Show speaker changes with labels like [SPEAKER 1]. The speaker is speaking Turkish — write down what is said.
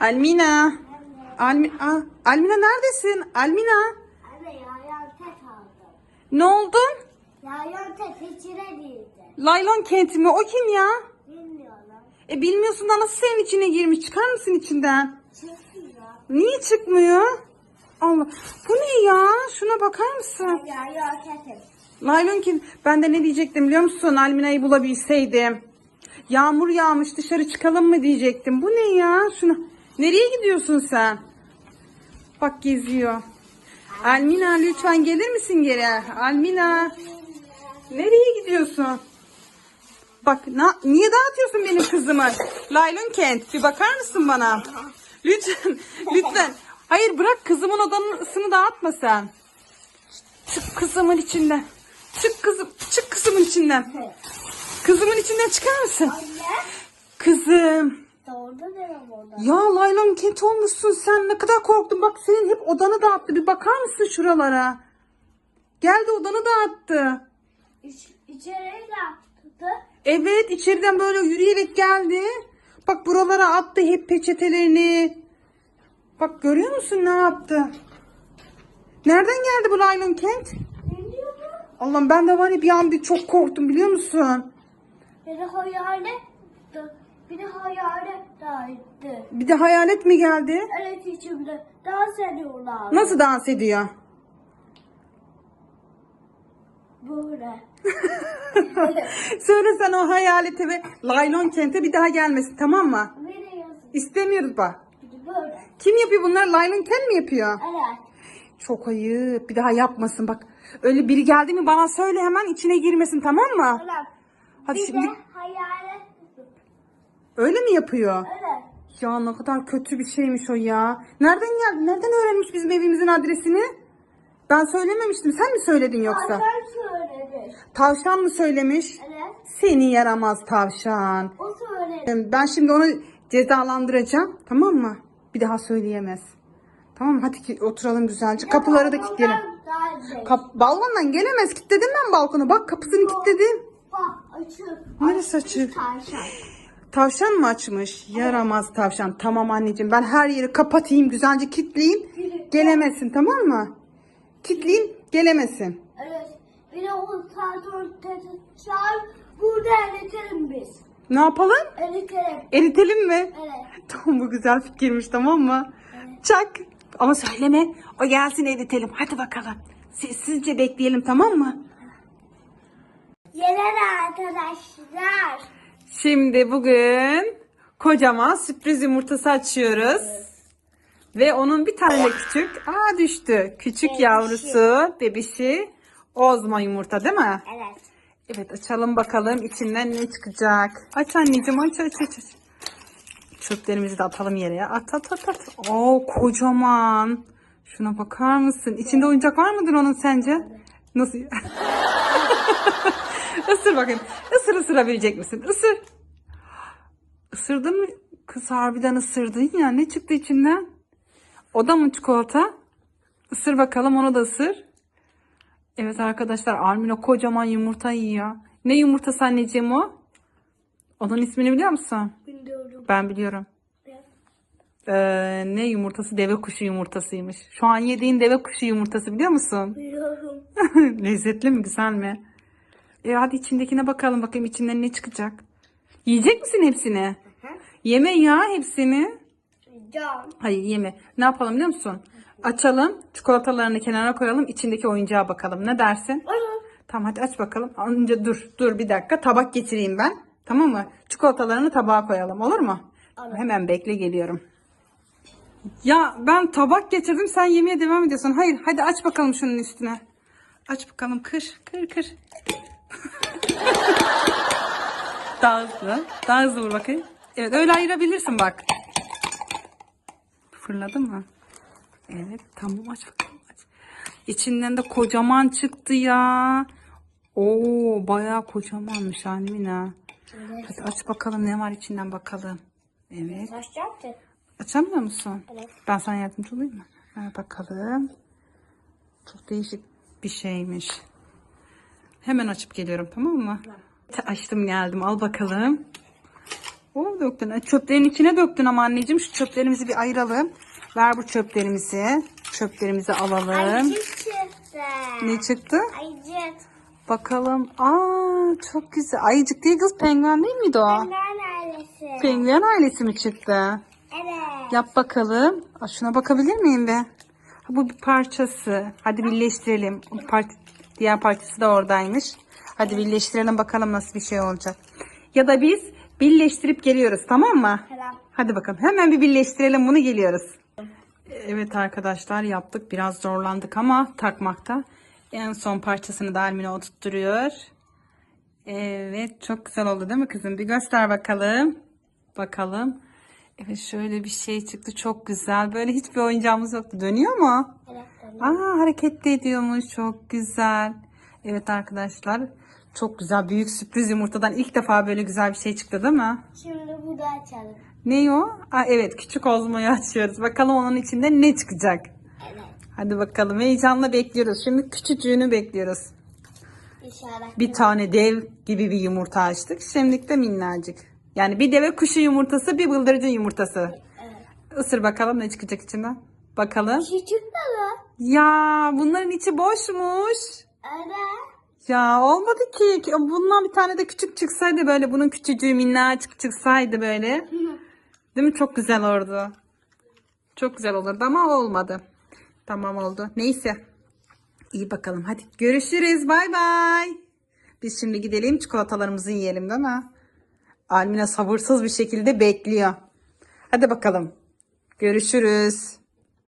[SPEAKER 1] Almina. Almi Aa, Almina neredesin? Almina.
[SPEAKER 2] Anne yayan tek aldım.
[SPEAKER 1] Ne oldun?
[SPEAKER 2] Yayan tek içine girdi.
[SPEAKER 1] Laylon kenti mi? O kim ya?
[SPEAKER 2] Bilmiyorum.
[SPEAKER 1] E bilmiyorsun da nasıl senin içine girmiş? Çıkar mısın içinden?
[SPEAKER 2] Çıkıyor.
[SPEAKER 1] Niye çıkmıyor? Allah. Bu ne ya? Şuna bakar mısın?
[SPEAKER 2] Yayan tek.
[SPEAKER 1] Laylon kim? Ben de ne diyecektim biliyor musun? Almina'yı bulabilseydim. Yağmur yağmış dışarı çıkalım mı diyecektim. Bu ne ya? Şuna. Nereye gidiyorsun sen? Bak geziyor. Almina lütfen gelir misin geri? Almina. Nereye gidiyorsun? Bak na, niye dağıtıyorsun benim kızımı? Laylon Kent bir bakar mısın bana? Lütfen lütfen. Hayır bırak kızımın odasını dağıtma sen. Çık kızımın içinden. Çık kızım, çık kızımın içinden. Kızımın içinden çıkar mısın?
[SPEAKER 2] Anne. Doğru demem orada.
[SPEAKER 1] Ya Laylon Kent olmuşsun sen. Ne kadar korktum. Bak senin hep odanı dağıttı. Bir bakar mısın şuralara? Geldi odanı dağıttı.
[SPEAKER 2] İç, içeriye yaptı.
[SPEAKER 1] Evet içeriden böyle yürüyerek geldi. Bak buralara attı hep peçetelerini. Bak görüyor musun ne yaptı? Nereden geldi bu Laylon Kent? Allah'ım ben de var ya bir an bir çok korktum biliyor musun?
[SPEAKER 2] De hayalet. Bir de hayalet dağıttı.
[SPEAKER 1] Bir de hayalet mi geldi?
[SPEAKER 2] Evet içimde dans ediyorlar.
[SPEAKER 1] Nasıl dans ediyor?
[SPEAKER 2] Böyle.
[SPEAKER 1] Söyle sen o hayalete ve Laylon Kent'e bir daha gelmesin tamam mı? İstemiyoruz bak.
[SPEAKER 2] Böyle.
[SPEAKER 1] Kim yapıyor bunlar? Laylon Kent mi yapıyor?
[SPEAKER 2] Evet.
[SPEAKER 1] Çok ayıp. Bir daha yapmasın bak. Öyle biri geldi mi bana söyle hemen içine girmesin tamam mı?
[SPEAKER 2] Tamam.
[SPEAKER 1] Hadi
[SPEAKER 2] bir
[SPEAKER 1] şimdi
[SPEAKER 2] de hayalet.
[SPEAKER 1] Öyle mi yapıyor?
[SPEAKER 2] Evet.
[SPEAKER 1] Ya ne kadar kötü bir şeymiş o ya. Nereden geldi? Nereden öğrenmiş bizim evimizin adresini? Ben söylememiştim. Sen mi söyledin yoksa?
[SPEAKER 2] Annem söyledi.
[SPEAKER 1] Tavşan mı söylemiş?
[SPEAKER 2] Evet.
[SPEAKER 1] Seni yaramaz tavşan.
[SPEAKER 2] O söyledi.
[SPEAKER 1] Ben şimdi onu cezalandıracağım. Tamam mı? Bir daha söyleyemez. Tamam mı? Hadi ki oturalım güzelce. Kapıları da kilitleyelim.
[SPEAKER 2] kilitleyelim.
[SPEAKER 1] Kap balkondan gelemez. Kilitledim ben balkonu. Bak kapısını kilitledim.
[SPEAKER 2] Bak açık.
[SPEAKER 1] Neresi açık?
[SPEAKER 2] Tavşan.
[SPEAKER 1] Tavşan mı açmış? Yaramaz tavşan. Tamam anneciğim. Ben her yeri kapatayım. Güzelce kilitleyeyim. Gelemesin tamam mı? Kilitleyeyim. Gelemesin.
[SPEAKER 2] Evet. Bir de o çağır. Burada eritelim biz.
[SPEAKER 1] Ne yapalım?
[SPEAKER 2] Eritelim.
[SPEAKER 1] Eritelim mi?
[SPEAKER 2] Evet.
[SPEAKER 1] Tamam bu güzel fikirmiş tamam mı? Çak. Ama söyleme. O gelsin eritelim. Hadi bakalım. Sessizce bekleyelim tamam mı?
[SPEAKER 2] Yenen arkadaşlar.
[SPEAKER 1] Şimdi bugün kocaman sürpriz yumurtası açıyoruz. Ve onun bir tane küçük. Aa düştü. Küçük
[SPEAKER 2] Bebişi.
[SPEAKER 1] yavrusu, bebişi. Ozma yumurta değil mi?
[SPEAKER 2] Evet.
[SPEAKER 1] Evet açalım bakalım içinden ne çıkacak. Aç anneciğim aç aç aç. aç. Çöplerimizi de atalım yere ya. At at at at. Oo kocaman. Şuna bakar mısın? İçinde oyuncak var mıdır onun sence? Nasıl? Isır bakayım. Isır ısırabilecek misin? Isır. Isırdın mı? Kız harbiden ısırdın ya. Ne çıktı içinden? O da mı çikolata? Isır bakalım onu da ısır. Evet arkadaşlar Armino kocaman yumurta yiyor. Ne yumurtası anneciğim o? Onun ismini biliyor musun?
[SPEAKER 2] Bilmiyorum.
[SPEAKER 1] Ben biliyorum. Ee, ne yumurtası? Deve kuşu yumurtasıymış. Şu an yediğin deve kuşu yumurtası biliyor musun?
[SPEAKER 2] Biliyorum.
[SPEAKER 1] Lezzetli mi? Güzel mi? E hadi içindekine bakalım. Bakayım içinden ne çıkacak. Yiyecek misin hepsini? Yeme ya hepsini.
[SPEAKER 2] Can.
[SPEAKER 1] Hayır yeme. Ne yapalım biliyor musun? Açalım. Çikolatalarını kenara koyalım. içindeki oyuncağa bakalım. Ne dersin?
[SPEAKER 2] Olur.
[SPEAKER 1] Tamam hadi aç bakalım. Önce dur. Dur bir dakika. Tabak getireyim ben. Tamam mı? Çikolatalarını tabağa koyalım. Olur mu?
[SPEAKER 2] Olur.
[SPEAKER 1] Hemen bekle geliyorum. Ya ben tabak getirdim. Sen yemeye devam ediyorsun. Hayır. Hadi aç bakalım şunun üstüne. Aç bakalım. Kır. Kır kır. Daha hızlı. Daha hızlı vur bakayım. Evet öyle ayırabilirsin bak. Fırladı mı? Evet tamam aç bakalım aç. İçinden de kocaman çıktı ya. Oo bayağı kocamanmış Almina.
[SPEAKER 2] Evet.
[SPEAKER 1] Hadi aç bakalım ne var içinden bakalım. Evet.
[SPEAKER 2] Yaptı.
[SPEAKER 1] Açamıyor musun?
[SPEAKER 2] Evet.
[SPEAKER 1] Ben sana yardımcı olayım mı? Ver bakalım. Çok değişik bir şeymiş. Hemen açıp geliyorum tamam mı? Açtım geldim al bakalım. Oh döktün. E, Çöplerin içine döktün ama anneciğim. Şu çöplerimizi bir ayıralım. Ver bu çöplerimizi. Çöplerimizi alalım.
[SPEAKER 2] Ayıcık çıktı.
[SPEAKER 1] Ne çıktı?
[SPEAKER 2] Ayıcık.
[SPEAKER 1] Bakalım. Aa çok güzel. Ayıcık değil kız penguen değil miydi o?
[SPEAKER 2] Penguen ailesi.
[SPEAKER 1] Penguen ailesi mi çıktı?
[SPEAKER 2] Evet.
[SPEAKER 1] Yap bakalım. Aa, şuna bakabilir miyim be? Ha, bu bir parçası. Hadi birleştirelim. Part diğer parçası da oradaymış. Hadi birleştirelim bakalım nasıl bir şey olacak. Ya da biz birleştirip geliyoruz tamam mı?
[SPEAKER 2] Tamam.
[SPEAKER 1] Hadi bakalım. Hemen bir birleştirelim bunu geliyoruz. Evet arkadaşlar yaptık. Biraz zorlandık ama takmakta. En son parçasını da Almina oturtturuyor. Evet çok güzel oldu değil mi kızım? Bir göster bakalım. Bakalım. Evet şöyle bir şey çıktı. Çok güzel. Böyle hiçbir oyuncağımız yoktu. Dönüyor mu?
[SPEAKER 2] Evet.
[SPEAKER 1] Aa hareket de ediyormuş. Çok güzel. Evet arkadaşlar. Çok güzel. Büyük sürpriz yumurtadan ilk defa böyle güzel bir şey çıktı değil mi?
[SPEAKER 2] Şimdi bunu açalım.
[SPEAKER 1] Ne o? Aa, evet küçük ozmoyu açıyoruz. Bakalım onun içinde ne çıkacak.
[SPEAKER 2] Evet.
[SPEAKER 1] Hadi bakalım heyecanla bekliyoruz. Şimdi küçücüğünü bekliyoruz.
[SPEAKER 2] İşaret.
[SPEAKER 1] Bir tane dev gibi bir yumurta açtık. Şimdi de minnacık. Yani bir deve kuşu yumurtası bir bıldırcın yumurtası.
[SPEAKER 2] Evet.
[SPEAKER 1] Isır bakalım ne çıkacak içinden. Bakalım.
[SPEAKER 2] Küçük mü?
[SPEAKER 1] Ya bunların içi boşmuş.
[SPEAKER 2] Evet.
[SPEAKER 1] Ya olmadı ki. Bundan bir tane de küçük çıksaydı böyle bunun küçücüğü minnacık çıksaydı böyle. Değil mi? Çok güzel olurdu. Çok güzel olurdu ama olmadı. Tamam oldu. Neyse. İyi bakalım. Hadi görüşürüz. Bay bay. Biz şimdi gidelim çikolatalarımızı yiyelim değil mi? Almina sabırsız bir şekilde bekliyor. Hadi bakalım. Görüşürüz.